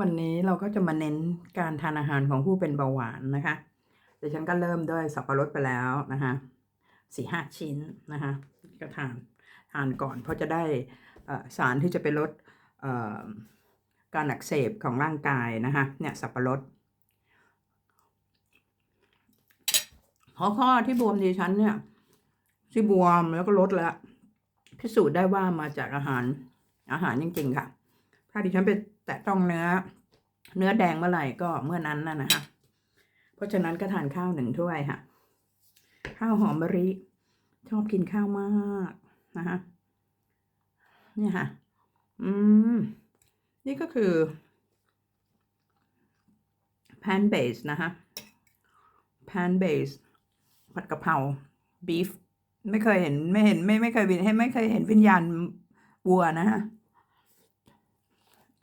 วันนี้เราก็จะมาเน้นการทานอาหารของผู้เป็นเบาหวานนะคะเดี๋ยวฉันก็เริ่มด้วยสับปะรดไปแล้วนะคะสี่ห้าชิ้นนะคะก็ทานทานก่อนเพราะจะได้สารที่จะไปลดการอักเสบของร่างกายนะคะเนี่ยสับปะรดเพราะข้อที่บวมดิฉันเนี่ยที่บวมแล้วก็ลดแล้วพิสูจน์ได้ว่ามาจากอาหารอาหารจริงๆค่ะ ถ้าดิฉันไปแตะต้องเนื้อ เนื้อแดงเมื่อไหร่ก็เมื่อนั้นน่ะนะคะเพราะฉะนั้นก็ทานข้าวหนึ่งถ้วยค่ะ ข้าวหอมมะริชอบกินข้าวมากนะคะนี่ค่ะ อืม นี่ก็คือ pan base นะคะ pan base ผัดกะเพรา beef ไม่เคยเห็นไม่เห็นไม่ไม่เคยเห็นไม่เคยเห็นวิญญาณวัวนะฮะ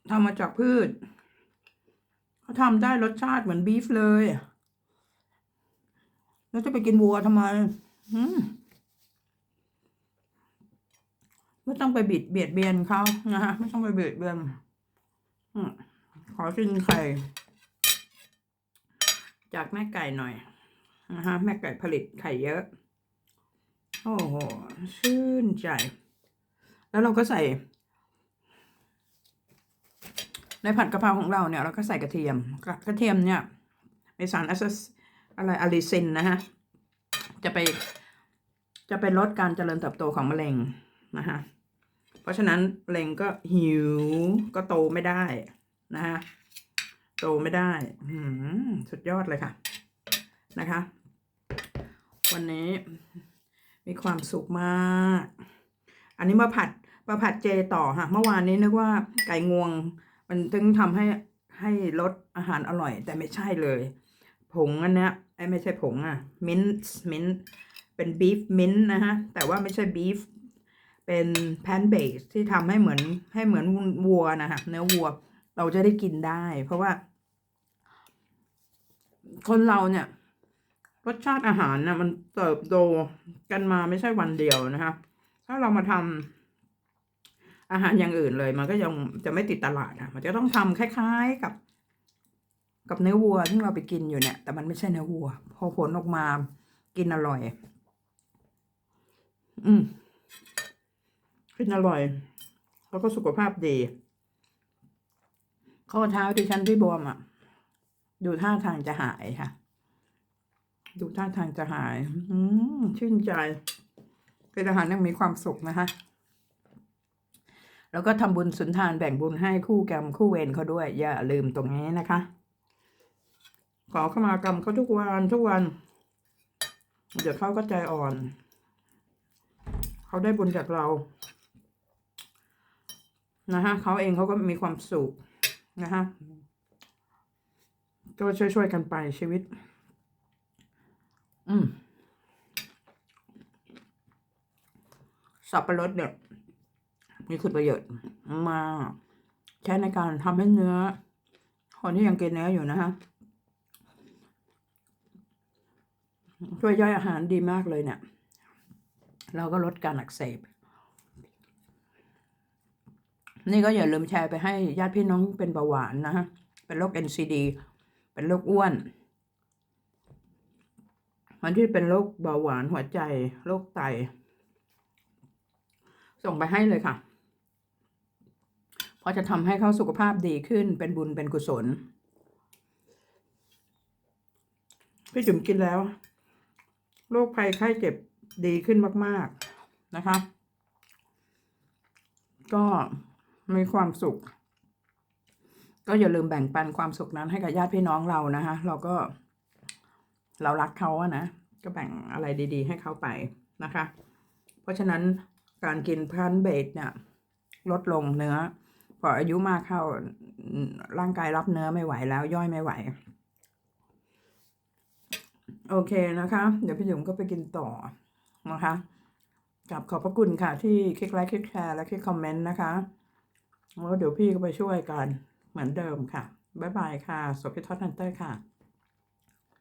ทำมาจากพืชเขาทำได้รสชาติเหมือนบีฟเลย แล้วจะไปกินวัวทำไมไม่ต้องไปบิดเบียดเบียนเขานะฮะไม่ต้องไปเบียดเบียนขอกินไข่ จากแม่ไก่หน่อยนะฮะแม่ไก่ผลิตไข่เยอะ โอ้โหชื่นใจ แล้วเราก็ใส่ ในผัดกะเพราของเราเนี่ยเราก็ใส่กระเทียมกระกระเทียมเนี่ยมีสารอะอะไรอะลิซินนะฮะ จะไป จะไปลดการเจริญเติบโตของมะเร็งนะฮะ เพราะฉะนั้นมะเร็งก็หิวก็โตไม่ได้นะฮะ โตไม่ได้อืมสุดยอดเลยค่ะ นะคะ วันนี้มีความสุขมาก อันนี้มาผัดมาผัดเจต่อค่ะ เมื่อวานนี้นึกว่าไก่งวง มันถึงทำให้ให้ลดอาหารอร่อย แต่ไม่ใช่เลย ผงอันเนี้ยไอ้ไม่ใช่ผงอะมินส์มินเป็นบีฟมินนะฮะ แต่ว่าไม่ใช่บีฟเป็นแพนเบสที่ทำให้เหมือนให้เหมือนวัวนะคะเนื้อวัวเราจะได้กินได้ เพราะว่า คนเราเนี่ยรสชาติอาหารนะมันเติบโตกันมาไม่ใช่วันเดียวนะคะ ถ้าเรามาทำ อาหารอย่างอื่นเลย มันก็ยังจะไม่ติดตลาดอะ มันจะต้องทำคล้าย ๆกับ กับเนื้อวัวที่เราไปกินอยู่เนี่ย แต่มันไม่ใช่เนื้อวัว พอผลออกมากินอร่อย อืมกินอร่อย แล้วก็สุขภาพดี ข้อเท้าที่ฉันที่บวมอะ ดูท่าทางจะหายค่ะ ดูท่าทางจะหาย อืมชื่นใจเป็นอาหารยังมีความสุขนะคะ แล้วก็ทำบุญสุนทานแบ่งบุญให้คู่กรรมคู่เวรเขาด้วย อย่าลืมตรงนี้นะคะ ขอเข้ามากรรมเขาทุกวันทุกวัน เดี๋ยวเขาก็ใจอ่อน เขาได้บุญจากเรานะฮะเขาเองเขาก็มีความสุขนะฮะก็ช่วยๆกันไปชีวิต อืมสับปะรดเนี่ย มีคุณประโยชน์มากใช้ในการทำให้เนื้อ คนที่ยังกินเนื้ออยู่นะฮะช่วยย่อยอาหารดีมากเลยเนี่ย เราก็ลดการอักเสบ นี่ก็อย่าลืมแชร์ไปให้ญาติพี่น้องเป็นเบาหวานนะฮะ เป็นโรค NCD เป็นโรคอ้วนมันที่เป็นโรคเบาหวานหัวใจโรคไต ส่งไปให้เลยค่ะ เพราะจะทำให้เขาสุขภาพดีขึ้นเป็นบุญเป็นกุศล พี่จุ๋มกินแล้วโรคภัยไข้เจ็บดีขึ้นมาก ๆนะคะ ก็มีความสุข ก็อย่าลืมแบ่งปันความสุขนั้นให้กับญาติพี่น้องเรานะคะเราก็เรารักเขาอะนะก็แบ่งอะไรดี ๆ ให้เขาไปนะคะ เพราะฉะนั้นการกินพันเบดเนี่ยลดลงเนื้อ พออายุมากเข้าร่างกายรับเนื้อไม่ไหวแล้ว ย่อยไม่ไหว โอเคนะคะ เดี๋ยวพี่หยุ่มก็ไปกินต่อนะคะกับขอบพระคุณค่ะ ที่คลิกไลค์คลิกแชร์และคลิกคอมเมนต์นะคะแล้วเดี๋ยวพี่ก็ไปช่วยกันเหมือนเดิมค่ะ บ๊ายบายค่ะสวัสดีทอตนันเตอร์ค่ะ